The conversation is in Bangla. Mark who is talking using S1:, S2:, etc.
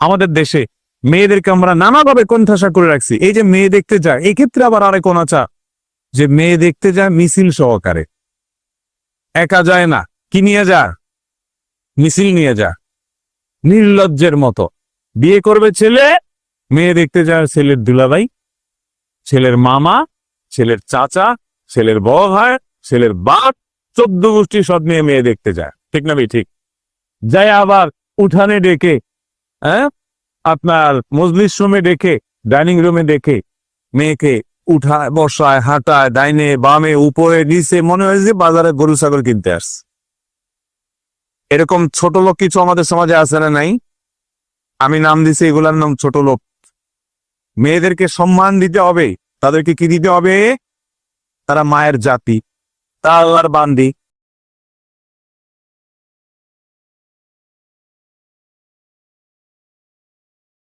S1: আমাদের দেশে মেয়েদেরকে আমরা নানাভাবে কণ্ঠাসা করে রাখছি। এই যে মেয়ে দেখতে যায় এই ক্ষেত্রে আবার আরেক অনাচা যে মেয়ে দেখতে যায় মিছিল সহকারে। একা যায় না, কি নিয়ে যা মিছিল নিয়ে যা নির্লজ্জের মতো। বিয়ে করবে ছেলে, মেয়ে দেখতে যায় ছেলের দুলাভাই, ছেলের মামা, ছেলের চাচা, ছেলের বড় ভাই, ছেলের বাপ, চোদ্দ গোষ্ঠী সব নিয়ে মেয়ে দেখতে যায়। ঠিক না ভাই, ঠিক? যায় আবার উঠানে ডেকে হ্যাঁ? আপনার মজলিস রুমে ডেকে, ডাইনিং রুমে ডেকে, মেয়েকে উঠায়, বসায়, হাঁটায়, ডাইনে, বামে, উপরে, নিচে, মনে হয় যে বাজারে গরু, ছাগল কিনতে আস এরকম ছোট লোক কিছু আমাদের সমাজে আছে না নাই? আমি নাম দিছি এগুলার নাম ছোট লোক। মেয়েদেরকে সম্মান দিতে হবে। তাদেরকে কি দিতে হবে? তারা মায়ের জাতি তা আল্লাহর বান্দি।